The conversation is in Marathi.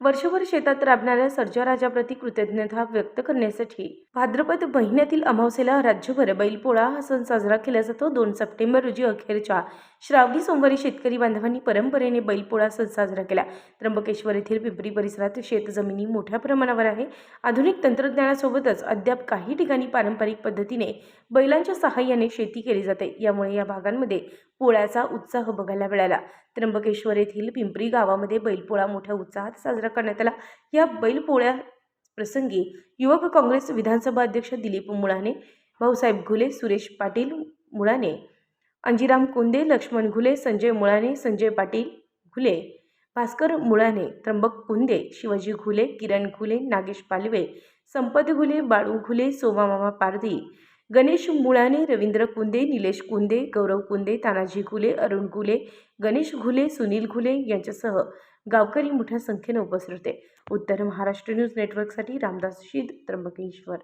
वर्षभर शेतात राबणाऱ्या सर्जाराजाप्रती कृतज्ञता व्यक्त करण्यासाठी भाद्रपद महिन्यातील अमावस्येला राज्यभर बैलपोळा हा सण साजरा केला जातो. दोन सप्टेंबर रोजी अखेरच्या श्रावणी सोमवारी शेतकरी बांधवांनी परंपरेने बैलपोळा सण साजरा केला. त्र्यंबकेश्वर येथील पिंपरी परिसरात शेतजमिनी मोठ्या प्रमाणावर आहे. आधुनिक तंत्रज्ञानासोबतच अद्याप काही ठिकाणी पारंपरिक पद्धतीने बैलांच्या सहाय्याने शेती केली जाते. यामुळे या भागांमध्ये पोळ्याचा उत्साह बघायला मिळाला. त्र्यंबकेश्वर येथील पिंपरी गावामध्ये बैलपोळा मोठ्या उत्साहात साजरा करण्यात आला. या बैलपोळ्या प्रसंगी युवक काँग्रेस विधानसभा अध्यक्ष दिलीप मुळाने भाऊसाहेब घुले सुरेश पाटील मुळाने अंजिराम कुंदे लक्ष्मण घुले संजय मुळाने संजय पाटील घुले भास्कर मुळाने त्र्यंबक कुंदे शिवाजी घुले किरण घुले नागेश पालवे संपत घुले बाळू घुले सोमामामा पारधी गणेश मुळाने रवींद्र कुंदे निलेश कुंदे गौरव कुंदे तानाजी घुले अरुण घुले गणेश घुले सुनील घुले यांच्यासह गावकरी मोठ्या संख्येनं उपस्थित होते. उत्तर महाराष्ट्र न्यूज नेटवर्कसाठी रामदास शीद त्र्यंबकेश्वर.